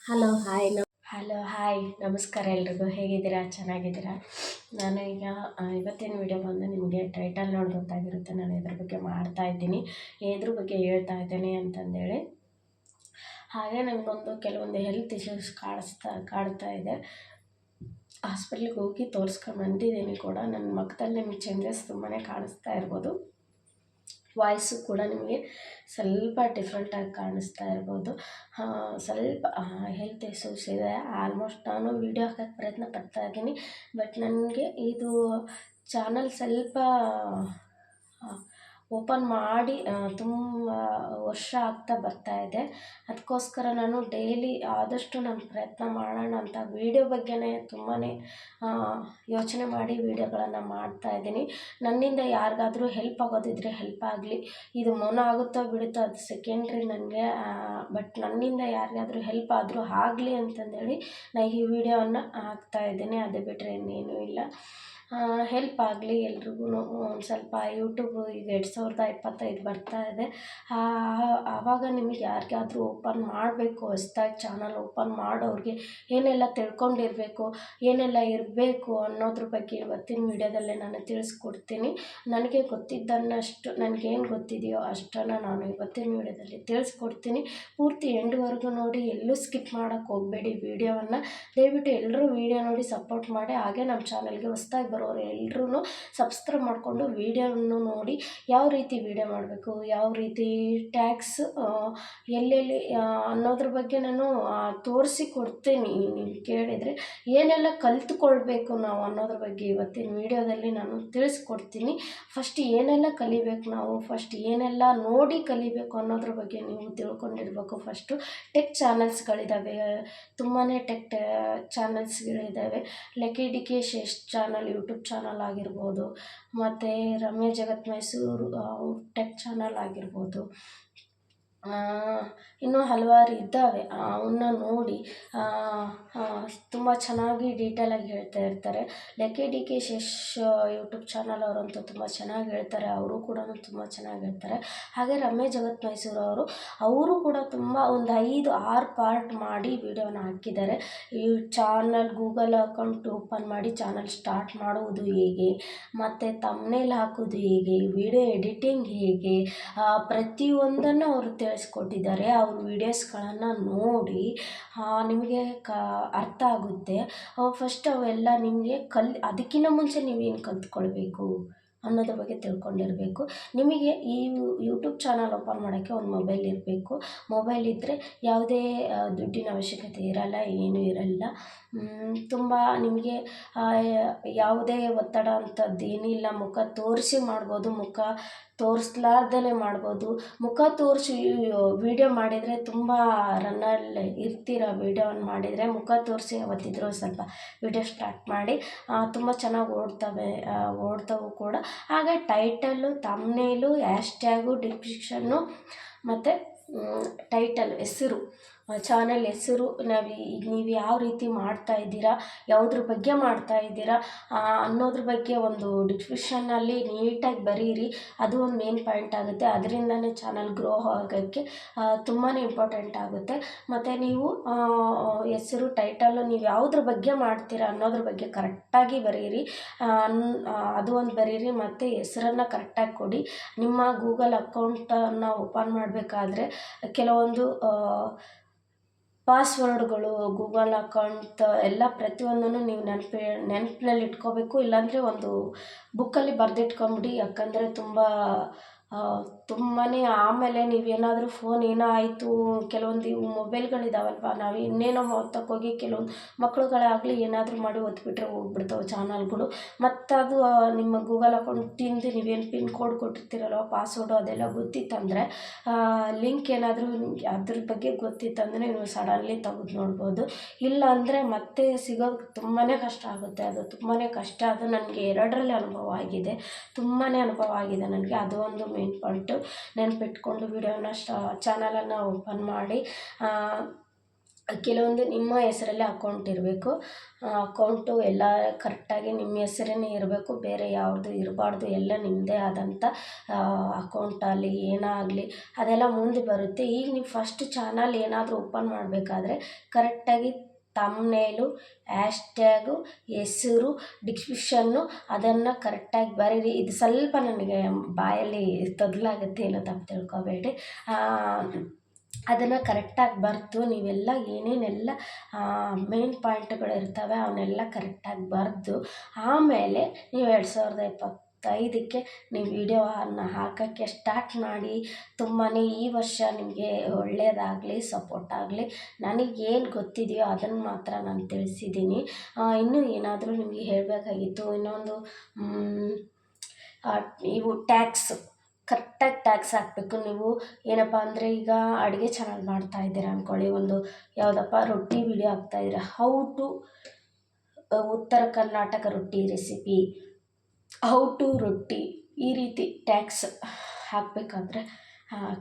Hello, hi. ನಮ್ hello, hi. ನಮಸ್ಕಾರ ಎಲ್ರಿಗೂ. ಹೇಗಿದ್ದೀರಾ? ಚೆನ್ನಾಗಿದ್ದೀರಾ? ನಾನು ಈಗ ಇವತ್ತಿನ ವಿಡಿಯೋ ಬಂದು ನಿಮಗೆ ಟೈಟಲ್ ನೋಡಿ ಗೊತ್ತಾಗಿರುತ್ತೆ ನಾನು ಇದ್ರ ಬಗ್ಗೆ ಮಾಡ್ತಾ ಇದ್ದೀನಿ. ಇದ್ರ ಬಗ್ಗೆ ಹೇಳ್ತಾ ಇದ್ದೀನಿ ಅಂತಂದೇಳಿ. ಹಾಗೆ ನನಗೊಂದು ಕೆಲವೊಂದು ಹೆಲ್ತ್ ಇಶ್ಯೂಸ್ ಕಾಡಿಸ್ತಾ ಕಾಡ್ತಾ ಇದೆ. ಹಾಸ್ಪಿಟ್ಲಿಗೆ ಹೋಗಿ ತೋರಿಸ್ಕೊಂಡು ಬಂದಿದ್ದೀನಿ ಕೂಡ. ನನ್ನ ಮಕ್ಕದಲ್ಲಿ ನಿಮಗೆ ಚೇಂಜಸ್ ತುಂಬಾ ಕಾಣಿಸ್ತಾ ಇರ್ಬೋದು. ವಾಯ್ಸು ಕೂಡ ನಿಮಗೆ ಸ್ವಲ್ಪ ಡಿಫ್ರೆಂಟಾಗಿ ಕಾಣಿಸ್ತಾ ಇರ್ಬೋದು. ಸ್ವಲ್ಪ ಹೆಲ್ತ್ ಇಶ್ಯೂಸ್ ಇದೆ. ಆಲ್ಮೋಸ್ಟ್ ನಾನು ವೀಡಿಯೋ ಹಾಕೋಕ್ಕೆ ಪ್ರಯತ್ನ ಪಡ್ತಾ ಇದ್ದೀನಿ. ಬಟ್ ನನಗೆ ಇದು ಚಾನಲ್ ಸ್ವಲ್ಪ ಓಪನ್ ಮಾಡಿ ತುಂಬ ವರ್ಷ ಆಗ್ತಾ ಬರ್ತಾ ಇದೆ. ಅದಕ್ಕೋಸ್ಕರ ನಾನು ಡೈಲಿ ಆದಷ್ಟು ನಾನು ಪ್ರಯತ್ನ ಮಾಡೋಣ ಅಂತ ವೀಡಿಯೋ ಬಗ್ಗೆನೇ ತುಂಬಾ ಯೋಚನೆ ಮಾಡಿ ವೀಡಿಯೋಗಳನ್ನು ಮಾಡ್ತಾ ಇದ್ದೀನಿ. ನನ್ನಿಂದ ಯಾರಿಗಾದರೂ ಹೆಲ್ಪ್ ಆಗೋದಿದ್ರೆ ಹೆಲ್ಪ್ ಆಗಲಿ. ಇದು ಮೌನ ಆಗುತ್ತೋ ಬಿಡುತ್ತೋ ಅದು ಸೆಕೆಂಡ್ರಿ ನನಗೆ ಬಟ್ ನನ್ನಿಂದ ಯಾರಿಗಾದರೂ ಹೆಲ್ಪ್ ಆದರೂ ಆಗಲಿ ಅಂತಂದೇಳಿ ನಾನು ಈ ವೀಡಿಯೋವನ್ನು ಹಾಕ್ತಾ ಇದ್ದೀನಿ. ಅದು ಬಿಟ್ಟರೆ ಇನ್ನೇನೂ ಇಲ್ಲ. ಹೆಲ್ಪ್ ಆಗಲಿ ಎಲ್ರಿಗೂ ಒಂದು ಸ್ವಲ್ಪ ಯೂಟ್ಯೂಬು ಈಗ ಎರಡು ಸಾವಿರದ ಇಪ್ಪತ್ತೈದು ಬರ್ತಾ ಇದೆ. ಆವಾಗ ನಿಮಗೆ ಯಾರಿಗಾದ್ರೂ ಓಪನ್ ಮಾಡಬೇಕು ಹೊಸ್ದಾಗಿ ಚಾನಲ್ ಓಪನ್ ಮಾಡೋರಿಗೆ ಏನೆಲ್ಲ ತಿಳ್ಕೊಂಡಿರಬೇಕು, ಏನೆಲ್ಲ ಇರಬೇಕು ಅನ್ನೋದ್ರ ಬಗ್ಗೆ ಇವತ್ತಿನ ವಿಡಿಯೋದಲ್ಲೇ ನಾನು ತಿಳಿಸ್ಕೊಡ್ತೀನಿ. ನನಗೆ ಗೊತ್ತಿದ್ದನ್ನಷ್ಟು, ನನಗೇನು ಗೊತ್ತಿದೆಯೋ ಅಷ್ಟನ್ನು ನಾನು ಇವತ್ತಿನ ವಿಡಿಯೋದಲ್ಲಿ ತಿಳಿಸ್ಕೊಡ್ತೀನಿ. ಪೂರ್ತಿ ಎಂಡ್ವರೆಗೂ ನೋಡಿ, ಎಲ್ಲೂ ಸ್ಕಿಪ್ ಮಾಡೋಕ್ಕೆ ಹೋಗಬೇಡಿ ವೀಡಿಯೋವನ್ನು. ದಯವಿಟ್ಟು ಎಲ್ಲರೂ ವೀಡಿಯೋ ನೋಡಿ ಸಪೋರ್ಟ್ ಮಾಡಿ. ಹಾಗೆ ನಮ್ಮ ಚಾನಲ್ಗೆ ಹೊಸ್ದಾಗಿ ಬರೋರು ಎಲ್ಲರೂ ಸಬ್ಸ್ಕ್ರೈಬ್ ಮಾಡಿಕೊಂಡು ವೀಡಿಯೋವನ್ನು ನೋಡಿ ಯಾವ ರೀತಿ ವೀಡಿಯೋ ಮಾಡಬೇಕು, ಯಾವ ರೀತಿ ಟ್ಯಾಕ್ಸ್ ಎಲ್ಲೆಲ್ಲಿ ಅನ್ನೋದ್ರ ಬಗ್ಗೆ ನಾನು ತೋರಿಸಿ ಕೊಡ್ತೀನಿ ನೀವು ಕೇಳಿದರೆ. ಏನೆಲ್ಲ ಕಲಿತುಕೊಳ್ಬೇಕು ನಾವು ಅನ್ನೋದ್ರ ಬಗ್ಗೆ ಇವತ್ತಿನ ವೀಡಿಯೋದಲ್ಲಿ ನಾನು ತಿಳಿಸ್ಕೊಡ್ತೀನಿ. ಫಸ್ಟ್ ಏನೆಲ್ಲ ಕಲಿಬೇಕು ನಾವು ಫಸ್ಟ್ ಏನೆಲ್ಲ ನೋಡಿ ಕಲಿಬೇಕು ಅನ್ನೋದ್ರ ಬಗ್ಗೆ ನೀವು ತಿಳ್ಕೊಂಡಿರ್ಬೇಕು ಫಸ್ಟು ಟೆಕ್ ಚಾನಲ್ಸ್ಗಳಿದ್ದಾವೆ ತುಂಬಾ tech ಚಾನಲ್ಸ್ಗಳಿದ್ದಾವೆ Lucky D K Shesh channel YouTube channel ಆಗಿರ್ಬೋದು ಮತ್ತು ರಮ್ಯ ಜಗತ್ ಮೈಸೂರು ಟೆಕ್ ಚಾನಲ್ ಆಗಿರ್ಬೋದು. ಇನ್ನೂ ಹಲವಾರು ಇದ್ದಾವೆ. ಅವನ್ನ ನೋಡಿ ತುಂಬ ಚೆನ್ನಾಗಿ ಡೀಟೇಲಾಗಿ ಹೇಳ್ತಾ ಇರ್ತಾರೆ. ಲೆಕ್ಕೆ D K Shesh YouTube channel ಅವರಂತೂ ತುಂಬ ಚೆನ್ನಾಗಿ ಹೇಳ್ತಾರೆ. ಅವರು ಕೂಡ ತುಂಬ ಚೆನ್ನಾಗಿ ಹೇಳ್ತಾರೆ. ಹಾಗೆ ರಮ್ಯ ಜಗತ್ ಮೈಸೂರು ಅವರು ಅವರು ಕೂಡ ತುಂಬ ಒಂದು ಐದು, ಆರು ಪಾರ್ಟ್ ಮಾಡಿ ವಿಡಿಯೋನ ಹಾಕಿದ್ದಾರೆ. ಈ ಚಾನಲ್ ಗೂಗಲ್ ಅಕೌಂಟ್ ಓಪನ್ ಮಾಡಿ ಚಾನಲ್ ಸ್ಟಾರ್ಟ್ ಮಾಡುವುದು ಹೇಗೆ, ಮತ್ತು ತಮ್ಮನೇಲಿ ಹಾಕೋದು ಹೇಗೆ ವಿಡಿಯೋ ಎಡಿಟಿಂಗ್ ಹೇಗೆ ಪ್ರತಿಯೊಂದನ್ನು ಅವರು ತಿಳಿಸ್ಕೊಟ್ಟಿದ್ದಾರೆ ಅವ್ರ ವೀಡಿಯೋಸ್ಗಳನ್ನು ನೋಡಿ ನಿಮಗೆ ಕ, ಅರ್ಥ ಆಗುತ್ತೆ. ಫಸ್ಟ್ ಅವೆಲ್ಲ ನಿಮಗೆ ಕಲ್, ಅದಕ್ಕಿಂತ ಮುಂಚೆ ನೀವೇನು ಕಲ್ತ್ಕೊಳ್ಬೇಕು? ಅನ್ನೋದ್ರ ಬಗ್ಗೆ ತಿಳ್ಕೊಂಡಿರಬೇಕು. ನಿಮಗೆ ಈ ಯೂಟ್ಯೂಬ್ ಚಾನಲ್ ಓಪನ್ ಮಾಡೋಕ್ಕೆ ಒಂದು ಮೊಬೈಲ್ ಇರಬೇಕು. ಮೊಬೈಲ್ ಇದ್ದರೆ ಯಾವುದೇ ದುಡ್ಡಿನ ಅವಶ್ಯಕತೆ ಇರಲ್ಲ, ಏನೂ ಇರಲ್ಲ. ತುಂಬ ನಿಮಗೆ ಯಾವುದೇ ಒತ್ತಡ ಅಂಥದ್ದು ಏನಿಲ್ಲ ಮುಖ ತೋರಿಸಿ ಮಾಡ್ಬೋದು, ಮುಖ ತೋರಿಸ್ಲಾರ್ದೇ ಮಾಡ್ಬೋದು. ಮುಖ ತೋರಿಸಿ ವೀಡಿಯೋ ಮಾಡಿದರೆ ತುಂಬ ರನ್ನಲ್ಲಿ ಇರ್ತೀರ ವೀಡಿಯೋವನ್ನು ಮಾಡಿದರೆ. ಮುಖ ತೋರಿಸಿ ಅವತ್ತಿದ್ರೂ ಸ್ವಲ್ಪ ವೀಡಿಯೋ ಸ್ಟಾರ್ಟ್ ಮಾಡಿ. ತುಂಬ ಚೆನ್ನಾಗಿ ಓಡ್ತವೆ ಓಡ್ತವು ಕೂಡ. ಹಾಗೆ ಟೈಟಲ್ಲು ತಮ್ನೇಲು ಹ್ಯಾಶ್ಟ್ಯಾಗು ಡಿಸ್ಕ್ರಿಪ್ಷನ್ನು ಮತ್ತು ಟೈಟಲ್ ಹೆಸರು. ಚಾನಲ್ ಹೆಸರು, ನಾವು ನೀವು ಯಾವ ರೀತಿ ಮಾಡ್ತಾ ಇದ್ದೀರಾ, ಯಾವುದ್ರ ಬಗ್ಗೆ ಮಾಡ್ತಾ ಇದ್ದೀರಾ ಅನ್ನೋದ್ರ ಬಗ್ಗೆ ಒಂದು ಡಿಸ್ಕ್ರಿಪ್ಷನ್ನಲ್ಲಿ ನೀಟಾಗಿ ಬರೀರಿ. ಅದು ಒಂದು ಮೇನ್ ಪಾಯಿಂಟ್ ಆಗುತ್ತೆ. ಅದರಿಂದನೇ ಚಾನಲ್ ಗ್ರೋ ಆಗೋಕ್ಕೆ ತುಂಬಾ ಇಂಪಾರ್ಟೆಂಟ್ ಆಗುತ್ತೆ. ಮತ್ತು ನೀವು ಹೆಸರು ಟೈಟಲ್ಲು ನೀವು ಯಾವುದ್ರ ಬಗ್ಗೆ ಮಾಡ್ತೀರಾ ಅನ್ನೋದ್ರ ಬಗ್ಗೆ ಕರೆಕ್ಟಾಗಿ ಬರೀರಿ. ಅದು ಒಂದು ಬರೀರಿ. ಮತ್ತು ಹೆಸರನ್ನು ಕರೆಕ್ಟಾಗಿ ಕೊಡಿ. ನಿಮ್ಮ ಗೂಗಲ್ ಅಕೌಂಟನ್ನು ಓಪನ್ ಮಾಡಬೇಕಾದ್ರೆ, ಕೆಲವೊಂದು ಪಾಸ್ವರ್ಡ್ಗಳು ಗೂಗಲ್ ಅಕೌಂಟ್ ಎಲ್ಲ ಪ್ರತಿಯೊಂದನ್ನು ನೀವು ನೆನಪಿ ನೆನಪಿನಲ್ಲಿ ಇಟ್ಕೋಬೇಕು ಇಲ್ಲಾಂದರೆ ಒಂದು ಬುಕ್ಕಲ್ಲಿ ಬರೆದಿಟ್ಕೊಂಬಿಡಿ. ಯಾಕಂದರೆ ತುಂಬ ತುಂಬಾ ಆಮೇಲೆ ನೀವೇನಾದರೂ ಫೋನ್ ಏನೋ ಆಯಿತು ಕೆಲವೊಂದು ಇವು ಮೊಬೈಲ್ಗಳಿದ್ದಾವಲ್ವ ನಾವು ಇನ್ನೇನೋ ತಕ್ಕೋಗಿ ಕೆಲವೊಂದು ಮಕ್ಕಳುಗಳಾಗಲಿ ಏನಾದರೂ ಮಾಡಿ ಒತ್ಬಿಟ್ರೆ ಹೋಗ್ಬಿಡ್ತಾವೆ ಚಾನಲ್ಗಳು ಮತ್ತು ಅದು ನಿಮ್ಮ ಗೂಗಲ್ ಅಕೌಂಟ್ ತಿಂದು ನೀವೇನು ಪಿನ್ ಕೋಡ್ ಕೊಟ್ಟಿರ್ತೀರಲ್ವ? ಪಾಸ್ವರ್ಡು ಅದೆಲ್ಲ ಗೊತ್ತಿತ್ತಂದರೆ ಲಿಂಕ್ ಏನಾದರೂ ಅದ್ರ ಬಗ್ಗೆ ಗೊತ್ತಿತ್ತಂದರೆ ನೀವು ಸಡನ್ಲಿ ತೆಗೆದು ನೋಡ್ಬೋದು. ಇಲ್ಲ ಅಂದರೆ ಮತ್ತೆ ಸಿಗೋದು ತುಂಬಾ ಕಷ್ಟ ಆಗುತ್ತೆ. ಅದು ತುಂಬಾ ಕಷ್ಟ. ಅದು ನನಗೆ ಎರಡರಲ್ಲಿ ಅನುಭವ ಆಗಿದೆ. ತುಂಬಾ ಅನುಭವ ಆಗಿದೆ ನನಗೆ. ಅದು ಒಂದು ಪಾಯಿಂಟು ನೆನಪಿಟ್ಕೊಂಡು ವಿಡಿಯೋನ ಸ್ಟಾ, ಚಾನಲನ್ನು ಓಪನ್ ಮಾಡಿ ಕೆಲವೊಂದು ನಿಮ್ಮ ಹೆಸರಲ್ಲೇ ಅಕೌಂಟ್ ಇರಬೇಕು. ಅಕೌಂಟು ಎಲ್ಲ ಕರೆಕ್ಟಾಗಿ ನಿಮ್ಮ ಹೆಸರೇ ಇರಬೇಕು. ಬೇರೆ ಯಾವುದು ಇರಬಾರ್ದು, ಎಲ್ಲ ನಿಮ್ಮದೇ ಆದಂಥ ಅಕೌಂಟಲ್ಲಿ ಏನಾಗಲಿ, ಅದೆಲ್ಲ ಮುಂದೆ ಬರುತ್ತೆ. ಈಗ ನೀವು ಫಸ್ಟ್ ಚಾನಲ್ ಏನಾದರೂ ಓಪನ್ ಮಾಡಬೇಕಾದ್ರೆ ಕರೆಕ್ಟಾಗಿ ತಮ್ನೇಲು ಟ್ಯಾಗು ಹೆಸರು ಡಿಸ್ಕ್ರಿಪ್ಷನ್ನು ಅದನ್ನು ಕರೆಕ್ಟಾಗಿ ಬರೀರಿ. ಇದು ಸ್ವಲ್ಪ ನನಗೆ ಬಾಯಲ್ಲಿ ತೊದಲಾಗುತ್ತೆ ಏನೋ ತಪ್ಪು ತಿಳ್ಕೊಬೇಡಿ ಅದನ್ನು ಕರೆಕ್ಟಾಗಿ ಬರೆದು ನೀವೆಲ್ಲ ಏನೇನೆಲ್ಲ ಮೇನ್ ಪಾಯಿಂಟ್ಗಳು ಇರ್ತವೆ ಅವನ್ನೆಲ್ಲ ಕರೆಕ್ಟಾಗಿ ಬರೆದು ಆಮೇಲೆ ನೀವು ಎರಡು ಸಾವಿರದ ಇಪ್ಪತ್ತೈದಕ್ಕೆ ನೀವು ವಿಡಿಯೋವನ್ನು ಹಾಕೋಕ್ಕೆ ಸ್ಟಾರ್ಟ್ ಮಾಡಿ ತುಂಬಾ ಈ ವರ್ಷ ನಿಮಗೆ ಒಳ್ಳೆಯದಾಗಲಿ ಸಪೋರ್ಟ್ ಆಗಲಿ, ನನಗೇನು ಗೊತ್ತಿದೆಯೋ ಅದನ್ನು ಮಾತ್ರ ನಾನು ತಿಳಿಸಿದ್ದೀನಿ ಇನ್ನೂ ಏನಾದರೂ ನಿಮಗೆ ಹೇಳಬೇಕಾಗಿತ್ತು, ಇನ್ನೊಂದು ಇವು ಟ್ಯಾಕ್ಸ್ ಕರೆಕ್ಟಾಗಿ ಟ್ಯಾಕ್ಸ್ ಹಾಕಬೇಕು. ನೀವು ಏನಪ್ಪ ಅಂದರೆ ಈಗ ಅಡುಗೆ ಚಾನಲ್ ಮಾಡ್ತಾ ಇದ್ದೀರ ಅಂದ್ಕೊಳ್ಳಿ ಒಂದು ಯಾವುದಪ್ಪ ರೊಟ್ಟಿ ವಿಡಿಯೋ ಹಾಕ್ತಾಯಿದ್ದೀರ ಹೌ ಟು ಉತ್ತರ ಕರ್ನಾಟಕ ರೊಟ್ಟಿ ರೆಸಿಪಿ ಹೌ ಟು ರೊಟ್ಟಿ ಈ ರೀತಿ ಟ್ಯಾಕ್ಸ್ ಹಾಕಬೇಕಾದ್ರೆ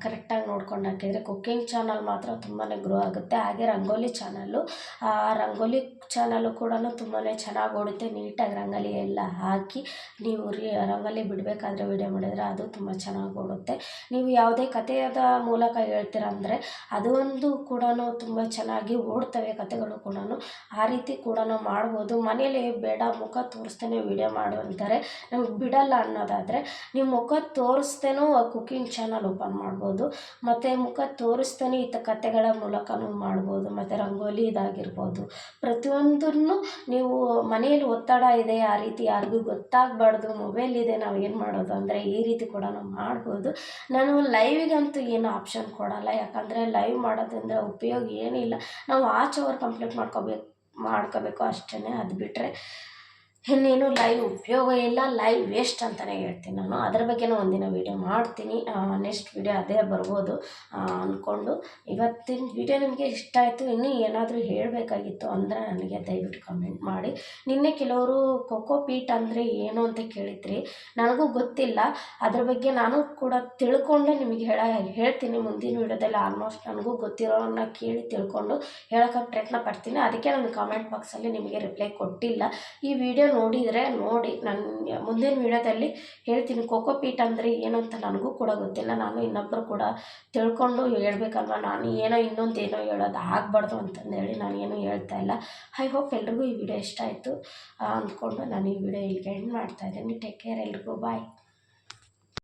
ಕರೆಕ್ಟಾಗಿ ನೋಡ್ಕೊಂಡು ಹಾಕಿದರೆ ಕುಕ್ಕಿಂಗ್ ಚಾನಲ್ ಮಾತ್ರ ತುಂಬಾ ಗ್ರೋ ಆಗುತ್ತೆ. ಹಾಗೆ ರಂಗೋಲಿ ಚಾನಲ್ಲು ಆ, ರಂಗೋಲಿ ಚಾನಲ್ಲು ಕೂಡ ತುಂಬಾ ಚೆನ್ನಾಗಿ ಓಡುತ್ತೆ. ನೀಟಾಗಿ ರಂಗೋಲಿ ಎಲ್ಲ ಹಾಕಿ ನೀವು ರೀ, ರಂಗೋಲಿ ಬಿಡಬೇಕಾದ್ರೆ ವಿಡಿಯೋ ಮಾಡಿದರೆ ಅದು ತುಂಬ ಚೆನ್ನಾಗಿ ಓಡುತ್ತೆ. ನೀವು ಯಾವುದೇ ಕಥೆಯದ ಮೂಲಕ ಹೇಳ್ತೀರ ಅಂದರೆ ಅದು ಒಂದು ಕೂಡ ತುಂಬ ಚೆನ್ನಾಗಿ ಓಡ್ತವೆ ಕಥೆಗಳು ಕೂಡ ಆ ರೀತಿ ಕೂಡ ಮಾಡ್ಬೋದು. ಮನೇಲಿ ಬೇಡ, ಮುಖ ತೋರಿಸ್ತೇನೆ ವಿಡಿಯೋ ಮಾಡು ಅಂತಾರೆ. ನಮ್ಗೆ ಬಿಡಲ್ಲ ಅನ್ನೋದಾದರೆ ನೀವು ಮುಖ ತೋರಿಸ್ತೇನೂ ಕುಕ್ಕಿಂಗ್ ಚಾನಲ್ ಓಪನ್ ಮಾಡ್ಬೋದು. ಮತ್ತು ಮುಖ ತೋರಿಸ್ತಾನೆ ಈತ ಕತೆಗಳ ಮೂಲಕನೂ ಮಾಡ್ಬೋದು. ಮತ್ತು ರಂಗೋಲಿ ಇದಾಗಿರ್ಬೋದು. ಪ್ರತಿಯೊಂದನ್ನು ನೀವು ಮನೆಯಲ್ಲಿ ಒತ್ತಡ ಇದೆ, ಆ ರೀತಿ ಯಾರಿಗೂ ಗೊತ್ತಾಗಬಾರ್ದು ಮೊಬೈಲ್ ಇದೆ, ನಾವು ಏನು ಮಾಡೋದು ಅಂದರೆ ಈ ರೀತಿ ಕೂಡ ನಾವು ಮಾಡ್ಬೋದು. ನಾನು ಲೈವಿಗಂತೂ ಏನು ಆಪ್ಷನ್ ಕೊಡಲ್ಲ. ಯಾಕಂದರೆ ಲೈವ್ ಮಾಡೋದ್ರಿಂದ ಉಪಯೋಗ ಏನಿಲ್ಲ. ನಾವು ಆಚೆ ಅವರ್ ಕಂಪ್ಲೀಟ್ ಮಾಡ್ಕೋಬೇಕು ಮಾಡ್ಕೋಬೇಕು ಅಷ್ಟೇ ಅದು ಬಿಟ್ಟರೆ ಇನ್ನೇನು ಲೈವ್ ಉಪಯೋಗ ಇಲ್ಲ ಲೈವ್ ವೇಸ್ಟ್ ಅಂತಲೇ ಹೇಳ್ತೀನಿ ನಾನು. ಅದ್ರ ಬಗ್ಗೆನೂ ಒಂದಿನ ವೀಡಿಯೋ ಮಾಡ್ತೀನಿ. ನೆಕ್ಸ್ಟ್ ವೀಡಿಯೋ ಅದೇ ಬರ್ಬೋದು ಅಂದ್ಕೊಂಡು ಇವತ್ತಿನ ವೀಡಿಯೋ ನಿಮಗೆ ಇಷ್ಟ ಆಯಿತು, ಇನ್ನೂ ಏನಾದರೂ ಹೇಳಬೇಕಾಗಿತ್ತು ಅಂದರೆ ನನಗೆ ದಯವಿಟ್ಟು ಕಮೆಂಟ್ ಮಾಡಿ. ನಿನ್ನೆ ಕೆಲವರು ಕೊಕ್ಕೋ ಪೀಟ್ ಅಂದರೆ ಏನು ಅಂತ ಕೇಳಿದ್ರಿ? ನನಗೂ ಗೊತ್ತಿಲ್ಲ. ಅದ್ರ ಬಗ್ಗೆ ನಾನು ಕೂಡ ತಿಳ್ಕೊಂಡು ನಿಮಗೆ ಹೇಳ, ಹೇಳ್ತೀನಿ ಮುಂದಿನ ವೀಡಿಯೋದಲ್ಲಿ ಆಲ್ಮೋಸ್ಟ್ ನನಗೂ ಗೊತ್ತಿರೋನ್ನ ಕೇಳಿ ತಿಳ್ಕೊಂಡು ಹೇಳೋಕ್ಕೆ ಪ್ರಯತ್ನ ಪಡ್ತೀನಿ. ಅದಕ್ಕೆ ನಾನು ಕಾಮೆಂಟ್ ಬಾಕ್ಸಲ್ಲಿ ನಿಮಗೆ ರಿಪ್ಲೈ ಕೊಟ್ಟಿಲ್ಲ. ಈ ವಿಡಿಯೋ ನೋಡಿದರೆ ನೋಡಿ ನನ್ನ ಮುಂದಿನ ವೀಡಿಯೋದಲ್ಲಿ ಹೇಳ್ತೀನಿ, ಕೋಕೋ ಪೀಟ್ ಅಂದರೆ ಏನು ಅಂತ ನನಗೂ ಕೂಡ ಗೊತ್ತಿಲ್ಲ. ನಾನು ಇನ್ನೊಬ್ಬರು ಕೂಡ ತಿಳ್ಕೊಂಡು ಹೇಳ್ಬೇಕಲ್ವ? ನಾನು ಏನೋ ಇನ್ನೊಂದು ಏನೋ ಹೇಳೋದು ಆಗಬಾರ್ದು ಅಂತಂದೇಳಿ ನಾನು ಏನೂ ಹೇಳ್ತಾ ಇಲ್ಲ. ಐ ಹೋಪ್ ಎಲ್ರಿಗೂ ಈ ವಿಡಿಯೋ ಇಷ್ಟ ಆಯಿತು. ಅಂದ್ಕೊಂಡು ನಾನು ಈ ವಿಡಿಯೋ ಇಲ್ಲಿಗೆ ಎಂಡ್ ಮಾಡ್ತಾಯಿದ್ದೀನಿ ಟೇಕ್ ಕೇರ್ ಎಲ್ರಿಗೂ. ಬಾಯ್